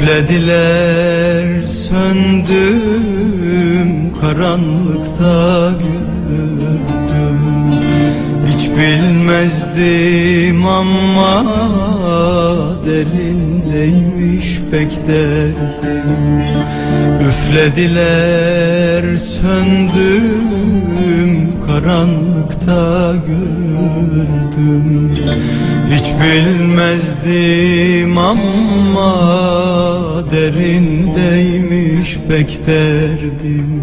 Üflediler söndüm karanlıkta Hiç bilmezdim ama derindeymiş pek derdim Üflediler söndüm karanlıkta gördüm Hiç bilmezdim ama derindeymiş pek derdim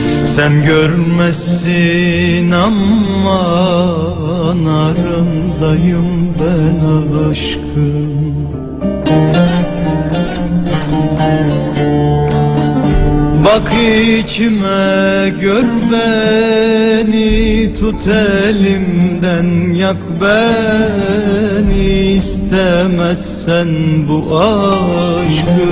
sen görmezsin ama narındayım ben aşkım. Bak içime gör beni Tut elimden yak beni İstemezsen bu aşkı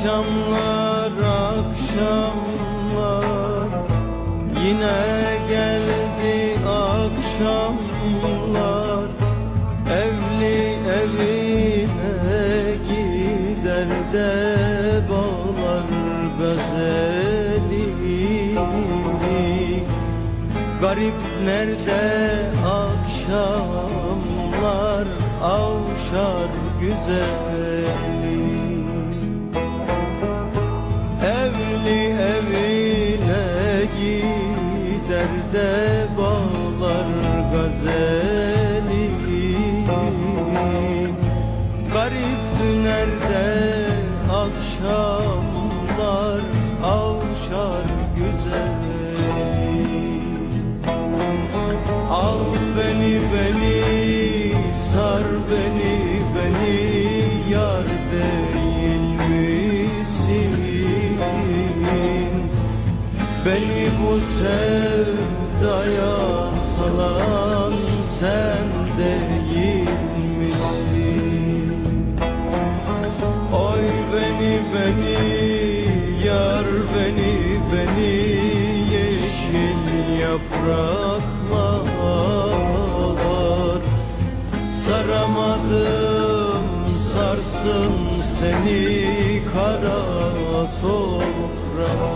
akşamlar akşamlar. Yine geldi akşamlar. Evli evine gider de bağlar gözeli Garip nerede akşamlar avşar güzeli de bağlar gazeli Garip nerede akşamlar avşar güzeli Al beni beni sar beni beni yar değil misin? Beni bu sevdaya salan sen değil misin? Oy beni beni yar beni beni yeşil yapraklar Saramadım sarsın seni kara topraklar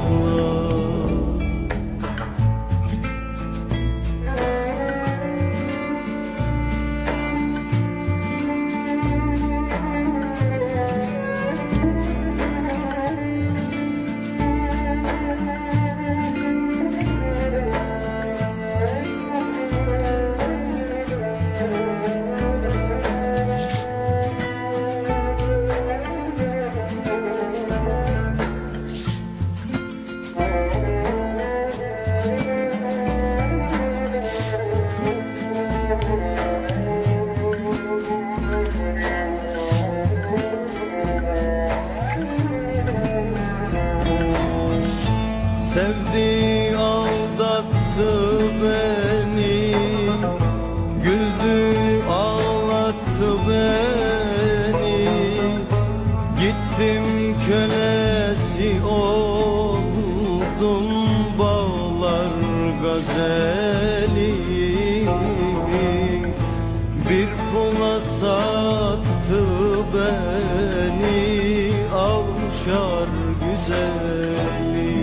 Sevdi aldattı beni. Güldü ağlattı beni. Gittim kölesi beni avşar güzeli.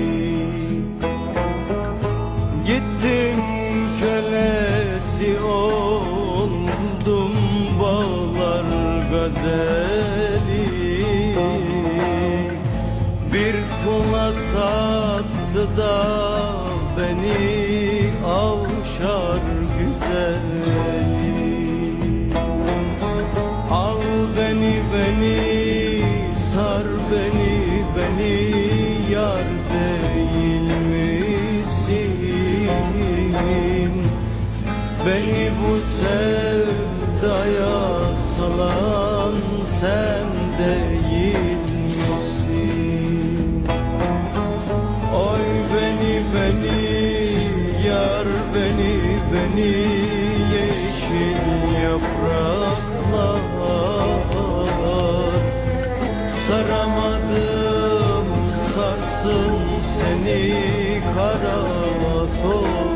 Gittim kölesi oldum bağlar gazeli. Bir kula sattı da Beni bu sevdaya salan sen değil misin? Oy beni beni yar beni beni yeşil yapraklar Saramadım sarsın seni kara toz